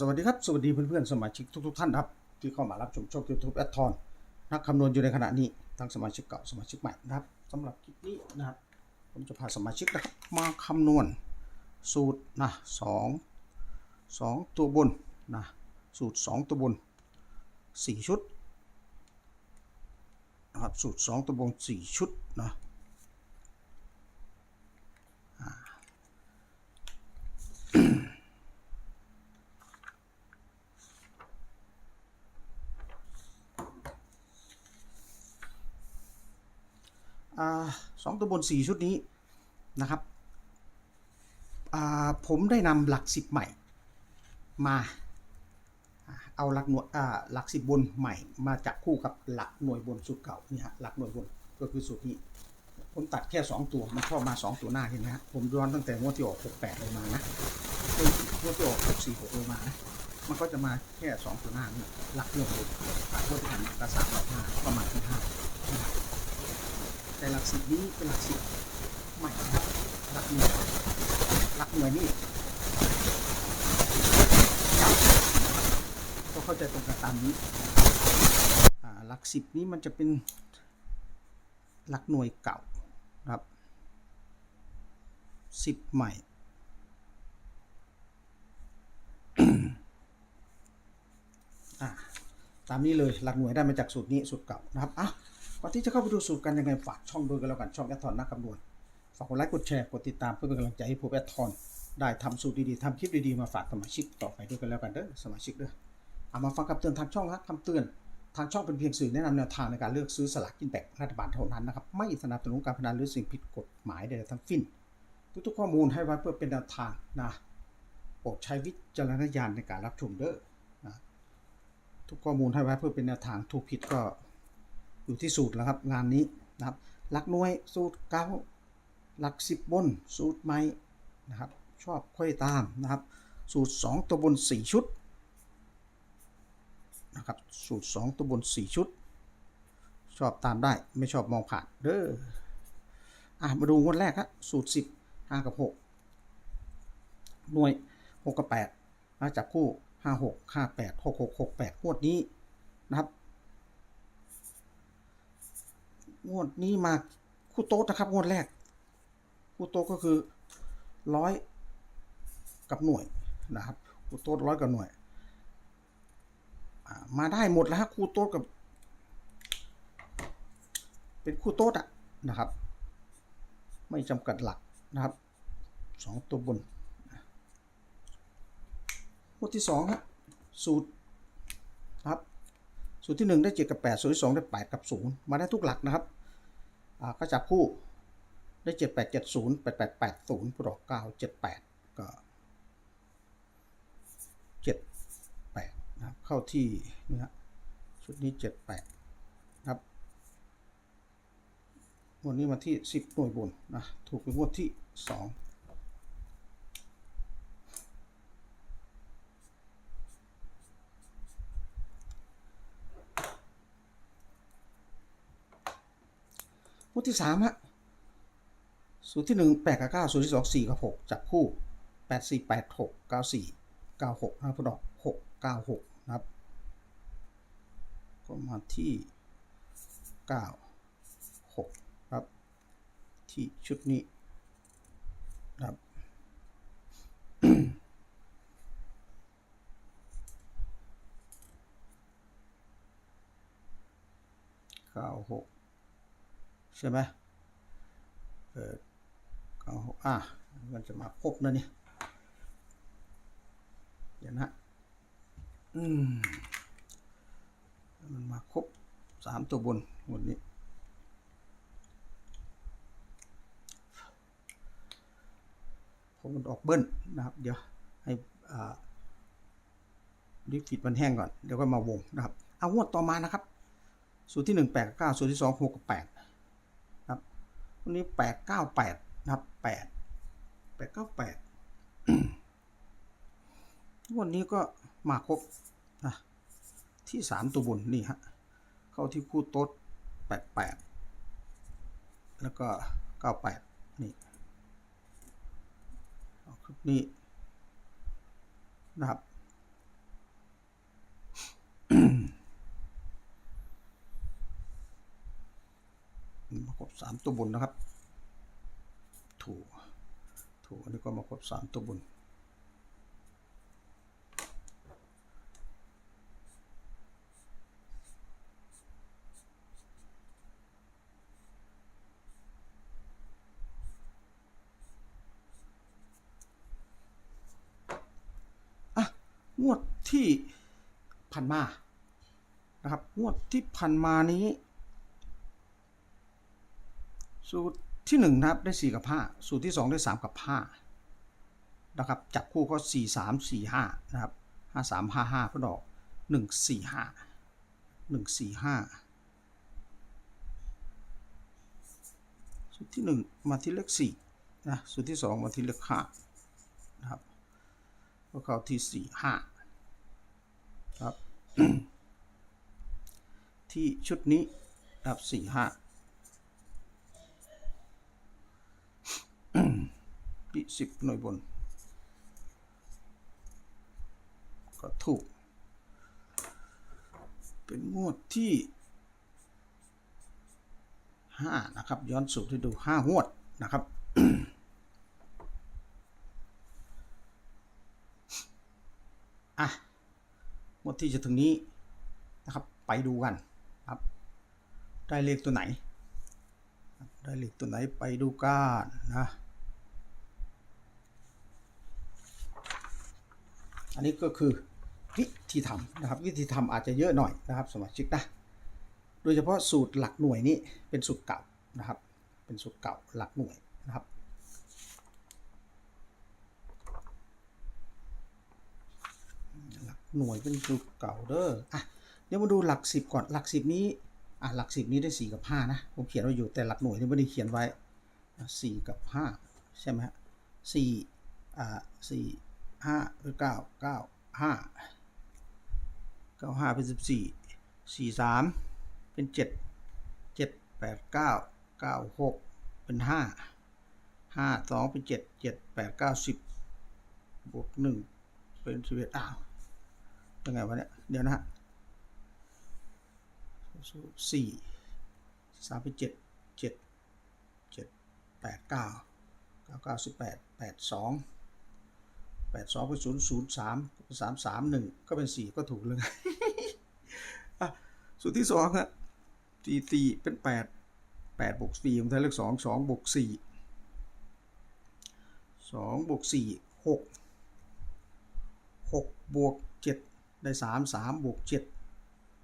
สวัสดีครับ สวัสดีเพื่อนๆสมาชิกทุกๆท่านครับ ที่เข้ามารับชมช่อง YouTube แอดทอนนักคำนวณอยู่ในขณะนี้ทั้งสมาชิกเก่าสมาชิกใหม่นะครับสำหรับคลิปนี้นะครับ ผมจะพาสมาชิกนะครับมาคำนวณสูตรนะสองสองตัวบนนะสูตรสองตัวบนสี่ชุดนะครับสูตรสองตัวบนสี่ชุดนะ อ่า สองตัวบนสี่ชุดนี้นะครับผมได้นำหลักสิบใหม่มาเอาหลักหน่วยหลักสิบบนใหม่ มาจับคู่กับหลักหน่วยบนสูตรเก่านี่ฮะหลักหน่วยบนก็คือสูตรนี้ ผมตัดแค่สองตัวมันชอบมาสองตัวหน้าเห็นไหมฮะผมย้อนตั้งแต่งวดที่ออกหกแปดลงมานะงวดที่ออกหกสี่หกลงมานะมันก็จะมาแค่สองตัวหน้านี่หลักหน่วยบนตัดงวดที่ผ่านกระสามหลักห้าประมาณที่ห้า แต่หลักสิบนี้เป็นหลักสิบใหม่นะครับหลักหน่วยหลักหน่วยนี่ก็เข้าใจตรงกันตามนี้หลักสิบนี้มันจะเป็นหลักหน่วยเก่านะครับสิบใหม่ตามนี้เลยหลักหน่วยได้มาจากสูตรนี้สูตรเก่านะครับอะ ก่อนที่จะเข้าไปดูสูตรกันยังไงฝากช่องด้วยกันแล้วกันช่องแอดทอนนักคำนวณฝากกดไลค์กดแชร์กดติดตามเพื่อเป็นกำลังใจให้ผมแอดทอนได้ทำสูตรดีๆทำคลิปดีๆมาฝากสมาชิกต่อไปด้วยกันแล้วกันเด้อสมาชิกเด้อเอามาฟังคำเตือนทางช่องครับคำเตือนทางช่องเป็นเพียงสื่อแนะนำแนวทางในการเลือกซื้อสลากกินแบ่งรัฐบาลเท่านั้นนะครับไม่สนับสนุนการพนันหรือสิ่งผิดกฎหมายใดๆทั้งสิ้นทุกๆข้อมูลให้ไว้เพื่อเป็นแนวทางนะโปรดใช้วิจารณญาณในการรับชมเด้อทุกข้อมูลให้ไว้เพื่อเป็นแนวทางถูกผิดก็ อยู่ที่สูตรแล้วครับงานนี้นะครับหลักหน่วยสูตรเก้าหลักสิบบนสูตรใหม่นะครับชอบค่อยตามนะครับ สูตร 2 ตัวบน 4 ชุดนะครับสูตร 2 ตัวบน 4 ชุด ชอบตามได้ไม่ชอบมองผ่านเด้ออะมาดูงวดแรกครับสูตร 10 5 กับ 6 หน่วย 6 กับ8มาจับคู่ห้าหกห้าแปดหกหกหกแปดงวดนี้นะครับ งวดนี้มาคู่โต๊ดนะครับงวดแรก คู่โต๊ดก็คือร้อยกับหน่วยนะครับคู่โต๊ดร้อยกับหน่วย มาได้หมดแล้วครคู่โต๊ดกับ เป็นคู่โต๊ดอะนะครับ ไม่จำกัดหลักนะครับสองตัวบนงวดที่สองฮะสูตรนะครับสูตรที่หนึ่งได้เจ็ดกับแปดสูตรที่สองได้แปดกับศูนย์มาได้ทุกหลักนะครับ ก็จะพู่ได้ 7870 8880บวก978 ก็ 78 นะครับ เข้าที่นี่ฮะชุดนี้ 78 นะครับวันนี้มาที่ 10 หน่วยบนนะ ถูกเป็นวดที่ 2 คู่ที่สามฮะสูตรที่หนึ่งแปดกับเก้าสูตรที่สองสี่กับหกจับคู่แปดสี่แปดหกเก้าสี่เก้าหกนะพุทธอกหกเก้าหกครับก็มาที่เก้าหกครับ ที่ชุดนี้ครับเก้าหก ใช่ไหมเออเอาอะมันจะมาครบนะนี่เดี๋ยวนะอืมมันมาครบสามตัวบนหมดนี้ผมมันออกเบิ้ลนะครับ เดี๋ยวให้อาลิฟิตมันแห้งก่อน เดี๋ยวก็มาวงนะครับ เอางวดต่อมานะครับ สูตรที่หนึ่งแปดเก้าสูตรที่สองหกกับแปด วันนี้แปดเก้าแปดนะครับแปดแปดเก้าแปดวันนี้ก็มาครบนะที่สามตัวบนนี่ฮะเข้าที่คู่โต๊ดแปดแปดแล้วก็เก้าแปดนี่เอคลิปนี้นะครับ สาม ตัวบนนะครับ ถูกถูกอันนี้ก็มาครบสามตัวบนอะงวดที่ผ่านมา นะครับ งวดที่ผ่านมานี้ สูตรที่1นะครับได้ 4 กับ 5 สูตรที่ 2 ได้ 3 กับ 5 นะครับ จับคู่ก็ 4 3 4 5 นะครับ 5 3 5 5ก็ดอก 1 4 5 1 4 5 สูตรที่ 1 มาที่เลข4นะสูตรที่ 2 มาที่เลข5นะครับก็เข้าที่ 4 5 ครับ ที่ชุดนี้ครับ4 5 ปิสิบหน่วยบน ก็ถูก เป็นงวดที่ห้านะครับ ย้อนสูตรให้ดูห้างวดนะครับอะงวดที่จะถึงนี้นะครับ ไปดูกันครับ ได้เลขตัวไหน ได้เลขตัวไหนไปดูกันนะ อันนี้ก็คือวิธีทำนะครับ วิธีทำอาจจะเยอะหน่อยนะครับสมาชิกนะโดยเฉพาะสูตรหลักหน่วยนี้เป็นสูตรเก่านะครับ เป็นสูตรเก่าหลักหน่วยนะครับหลักหน่วยเป็นสูตรเก่าเด้ออะเดี๋ยวมาดูหลักสิบก่อนหลักสิบนี้อะหลักสิบนี้ได้สี่กับห้านะผมเขียนไว้อยู่แต่หลักหน่วยนี่ไม่ได้เขียนไว้สี่กับห้าใช่ไหมฮะสี่อ่าสี่ ห้าหรือเก้าเก้าห้าเก้าห้าเป็นสิบสี่สี่สามเป็นเจ็ดเจ็ดแปดเก้าเก้าหกเป็นห้าห้าสองเป็นเจ็ดเจ็ดแปดเก้าสิบบวกหนึ่งเป็นสิบเอ็ดอ้าวยังไงวะเนี่ยเดี๋ยวนะฮะสี่สามเป็นเจ็ดเจ็ดเจ็ดแปดเก้าเก้าเก้าสิบแปดแปดสอง แปดสองเป็นศูนย์ศูนย์สามสามสามหนึ่งก็เป็นสี่ก็ถูกเลยอะสูตรที่สองฮะสี่สี่เป็นแปดแปดบวกสี่ผมใช้เลขสองสองบวกสี่สองบวกสี่หกหกบวกเจ็ดได้สามสามบวกเจ็ด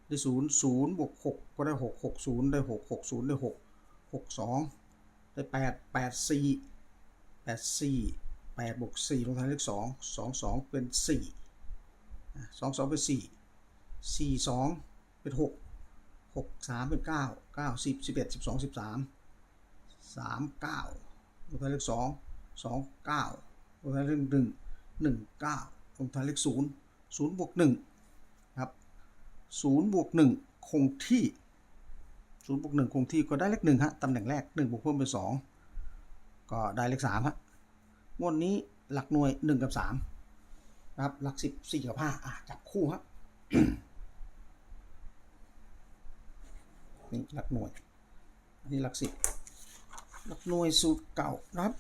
ได้ศูนย์ศูนย์บวกหกก็ได้หกหกศูนย์ได้หกหกศูนย์ได้หกหกสองได้แปดแปดสี่แปดสี่ แปดบวกสี่ลงท้ายเลขสองสองสองเป็นสี่สองสองเป็นสี่สี่สองเป็นหกหกสามเป็นเก้าเก้าสิบสิบเอ็ดสิบสองสิบสามสามเก้าลงท้ายเลขสองสองเก้าลงท้ายเลขหนึ่งหนึ่งเก้าลงท้ายเลขศูนย์ศูนย์บวกหนึ่งครับศูนย์บวกหนึ่งคงที่ศูนย์บวกหนึ่งคงที่ก็ได้เลขหนึ่งฮะตำแหน่งแรกหนึ่งบวกเพิ่มเป็นสองก็ได้เลขสามฮะ งวดนี้หลักหน่วยหนึ่งกับสามนะครับ หลักสิบสี่กับห้าอะจับคู่ฮะนี่หลักหน่วย อันนี้หลักสิบหลักหน่วยสูตรเก่านะครับ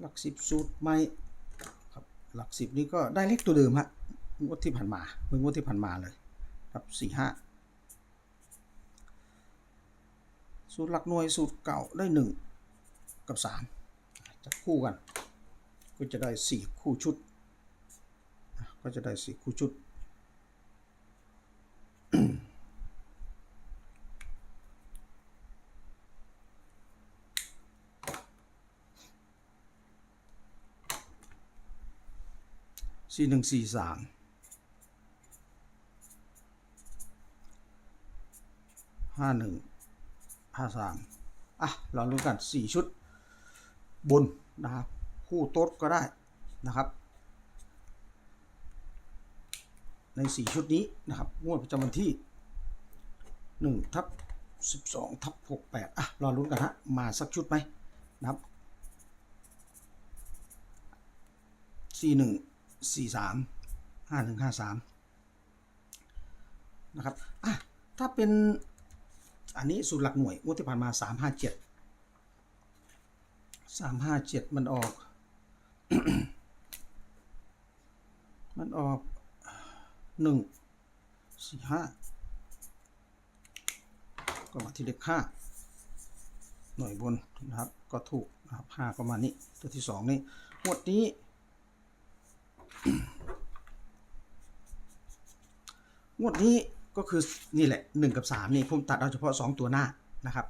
หลักสิบสูตรใหม่ครับ หลักสิบนี้ก็ได้เลขตัวเดิมฮะงวดที่ผ่านมาเมื่องวดที่ผ่านมาเลย ครับสี่ห้าสูตรหลักหน่วยสูตรเก่าได้หนึ่งกับสาม จับคู่กัน ก็จะได้สี่คู่ชุด ก็จะได้สี่คู่ชุด สี่หนึ่งสี่สามห้าหนึ่งห้าสามอะ เรารู้กันสี่ชุด บนนะครับ คู่โต๊ดก็ได้นะครับ ในสี่ชุดนี้นะครับงวดประจำวันที่หนึ่งทับสิบสองทับหกแปดอะรอลุ้นกันฮะมาสักชุดไหมนะครับสี่หนึ่งสี่สามห้าหนึ่งห้าสามนะครับอะถ้าเป็นอันนี้สูตรหลักหน่วยงวดที่ผ่านมาสามห้าเจ็ด สามห้าเจ็ดมันออก มันออกหนึ่งสี่ห้าก็มาที่เลขห้าหน่วยบนนะครับ ก็ถูกนะครับห้าก็มาณนี่ตัวที่สองนี่งวดนี้ งวดนี้ก็คือนี่แหละหนึ่งกับสามนี่ผมตัดเอาเฉพาะสองตัวหน้านะครับ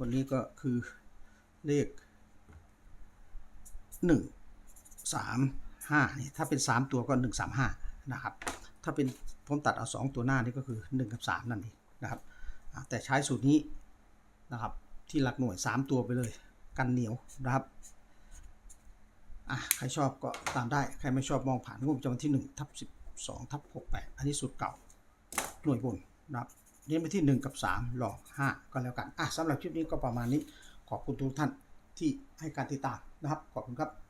วันนี้ก็คือเลข หนึ่งสามห้านี่ถ้าเป็นสามตัวก็หนึ่งสามห้านะครับ ถ้าเป็นผมตัดเอาสองตัวหน้านี่ก็คือหนึ่งกับสามนั่นเองนะครับแต่ใช้สูตรนี้นะครับที่หลักหน่วยสามตัวไปเลยกันเหนียวนะครับอะใครชอบก็ตามได้ ใครไม่ชอบมองผ่านงบจำวันที่หนึ่งทับสิบสองทับหกแปดอันนี้สูตรเก่าหน่วยบนนะครับเน้นไปที่ 1 กับ3ลอง5ก็แล้วกัน อะสำหรับคลิปนี้ก็ประมาณนี้ ขอบคุณทุกท่านที่ให้การติดตาม นะครับ ขอบคุณครับ